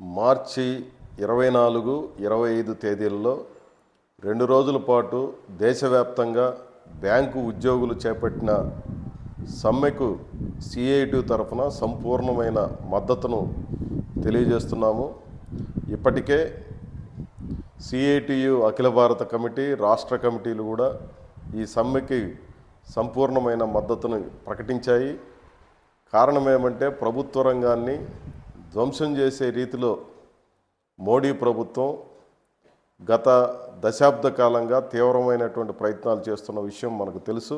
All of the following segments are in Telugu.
మార్చి ఇరవై నాలుగు ఇరవై ఐదు తేదీల్లో రెండు రోజుల పాటు దేశవ్యాప్తంగా బ్యాంకు ఉద్యోగులు చేపట్టిన సమ్మెకు సిఐటి తరఫున సంపూర్ణమైన మద్దతును తెలియజేస్తున్నాము. ఇప్పటికే సిఐటియు అఖిల భారత కమిటీ రాష్ట్ర కమిటీలు కూడా ఈ సమ్మెకి సంపూర్ణమైన మద్దతును ప్రకటించాయి. కారణం ఏమంటే ప్రభుత్వ రంగాన్ని ధ్వంసం చేసే రీతిలో మోడీ ప్రభుత్వం గత దశాబ్ద కాలంగా తీవ్రమైనటువంటి ప్రయత్నాలు చేస్తున్న విషయం మనకు తెలుసు.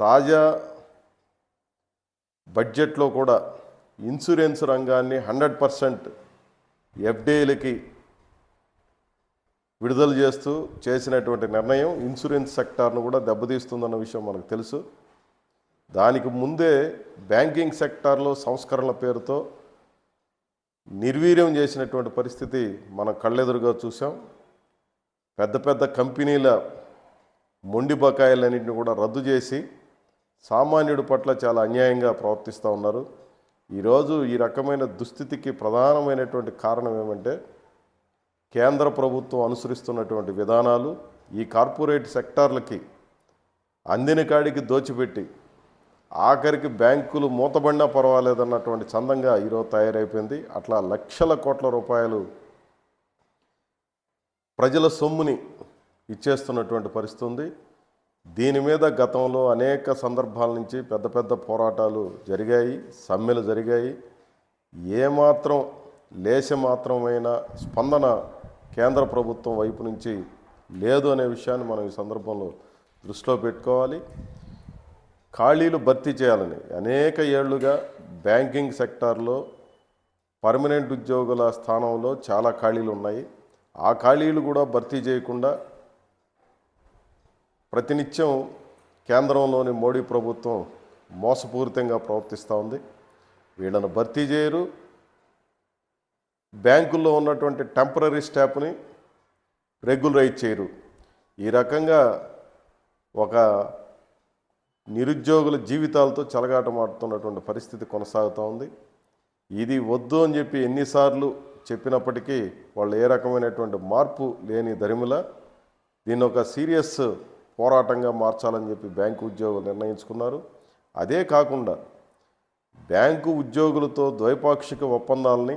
తాజా బడ్జెట్లో కూడా ఇన్సూరెన్స్ రంగాన్ని హండ్రెడ్ పర్సెంట్ ఎఫ్డీఏలకి విడుదల చేస్తూ చేసినటువంటి నిర్ణయం ఇన్సూరెన్స్ సెక్టార్ను కూడా దెబ్బతీస్తుందన్న విషయం మనకు తెలుసు. దానికి ముందే బ్యాంకింగ్ సెక్టార్లో సంస్కరణల పేరుతో నిర్వీర్యం చేసినటువంటి పరిస్థితి మనం కళ్ళెదురుగా చూసాం పెద్ద పెద్ద కంపెనీల మొండి బకాయిలన్నింటిని కూడా రద్దు చేసి సామాన్యుడి పట్ల చాలా అన్యాయంగా ప్రవర్తిస్తూ ఉన్నారు. ఈరోజు ఈ రకమైన దుస్థితికి ప్రధానమైనటువంటి కారణం ఏమంటే కేంద్ర ప్రభుత్వం అనుసరిస్తున్నటువంటి విధానాలు ఈ కార్పొరేట్ సెక్టార్లకి అందిన కాడికి దోచిపెట్టి ఆఖరికి బ్యాంకులు మూతబడినా పర్వాలేదన్నటువంటి చందంగా ఈరోజు తయారైపోయింది. అట్లా లక్షల కోట్ల రూపాయలు ప్రజల సొమ్ముని ఇచ్చేస్తున్నటువంటి పరిస్థితి ఉంది. దీని మీద గతంలో అనేక సందర్భాల నుంచి పెద్ద పెద్ద పోరాటాలు జరిగాయి సమ్మెలు జరిగాయి. ఏమాత్రం లేశమాత్రమైన స్పందన కేంద్ర ప్రభుత్వం వైపు నుంచి లేదు అనే విషయాన్ని మనం ఈ సందర్భంలో దృష్టిలో పెట్టుకోవాలి. ఖాళీలు భర్తీ చేయాలని అనేక ఏళ్ళుగా బ్యాంకింగ్ సెక్టార్లో పర్మనెంట్ ఉద్యోగుల స్థానంలో చాలా ఖాళీలు ఉన్నాయి. ఆ ఖాళీలు కూడా భర్తీ చేయకుండా ప్రతినిత్యం కేంద్రంలోని మోడీ ప్రభుత్వం మోసపూరితంగా ప్రవర్తిస్తూ ఉంది. వీళ్ళను భర్తీ చేయరు. బ్యాంకుల్లో ఉన్నటువంటి టెంపరీ స్టాఫ్ని రెగ్యులరైజ్ చేయరు. ఈ రకంగా ఒక నిరుద్యోగుల జీవితాలతో చెలగాటమాడుతున్నటువంటి పరిస్థితి కొనసాగుతూ ఉంది. ఇది వద్దు అని చెప్పి ఎన్నిసార్లు చెప్పినప్పటికీ వాళ్ళు ఏ రకమైనటువంటి మార్పు లేని దరిమిల దీన్ని ఒక సీరియస్ పోరాటంగా మార్చాలని చెప్పి బ్యాంకు ఉద్యోగులు నిర్ణయించుకున్నారు. అదే కాకుండా బ్యాంకు ఉద్యోగులతో ద్వైపాక్షిక ఒప్పందాలని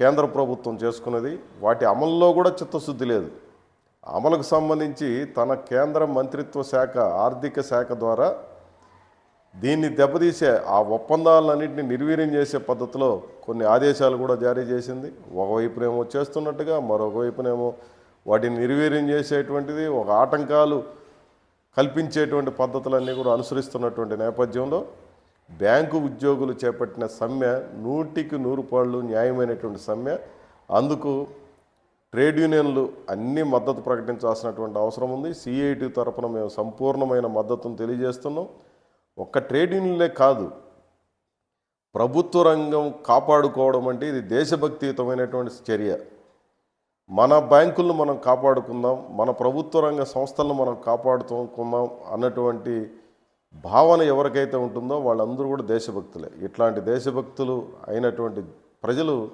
కేంద్ర ప్రభుత్వం చేసుకున్నది. వాటి అమల్లో కూడా చిత్తశుద్ధి లేదు. అమలుకు సంబంధించి తన కేంద్ర మంత్రిత్వ శాఖ ఆర్థిక శాఖ ద్వారా దీన్ని దెబ్బతీసే ఆ ఒప్పందాలన్నింటినీ నిర్వీర్యం చేసే పద్ధతిలో కొన్ని ఆదేశాలు కూడా జారీ చేసింది. ఒకవైపునేమో చేస్తున్నట్టుగా మరొకవైపునేమో వాటిని నిర్వీర్యం చేసేటువంటిది ఒక ఆటంకాలు కల్పించేటువంటి పద్ధతులన్నీ కూడా అనుసరిస్తున్నటువంటి నేపథ్యంలో బ్యాంకు ఉద్యోగులు చేపట్టిన సమ్మె నూటికి నూరు పాళ్ళు న్యాయమైనటువంటి సమ్మె. అందుకు ట్రేడ్ యూనియన్లు అన్ని మద్దతు ప్రకటించాల్సినటువంటి అవసరం ఉంది. సిఐటి తరపున మేము సంపూర్ణమైన మద్దతును తెలియజేస్తున్నాం. ఒక్క ట్రేడ్ యూనియన్లే కాదు ప్రభుత్వ రంగం కాపాడుకోవడం అంటే ఇది దేశభక్తియుతమైనటువంటి చర్య. మన బ్యాంకులను మనం కాపాడుకుందాం మన ప్రభుత్వ రంగ సంస్థలను మనం కాపాడుకుందాం అన్నటువంటి భావన ఎవరికైతే ఉంటుందో వాళ్ళందరూ కూడా దేశభక్తులే. ఇట్లాంటి దేశభక్తులు అయినటువంటి ప్రజలు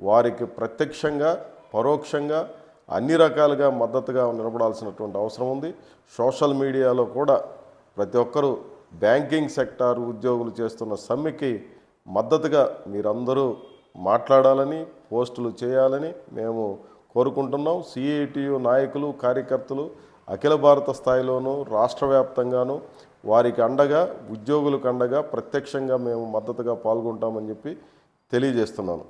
వారికి ప్రత్యక్షంగా పరోక్షంగా అన్ని రకాలుగా మద్దతుగా నిలబడాల్సినటువంటి అవసరం ఉంది. సోషల్ మీడియాలో కూడా ప్రతి ఒక్కరూ బ్యాంకింగ్ సెక్టార్ ఉద్యోగులు చేస్తున్న సమ్మెకి మద్దతుగా మీరందరూ మాట్లాడాలని పోస్టులు చేయాలని మేము కోరుకుంటున్నాం. సిఐటియు నాయకులు కార్యకర్తలు అఖిల భారత స్థాయిలోనూ రాష్ట్ర వ్యాప్తంగానూ వారికి అండగా ఉద్యోగులకు అండగా ప్రత్యక్షంగా మేము మద్దతుగా పాల్గొంటామని చెప్పి తెలియజేస్తున్నాను.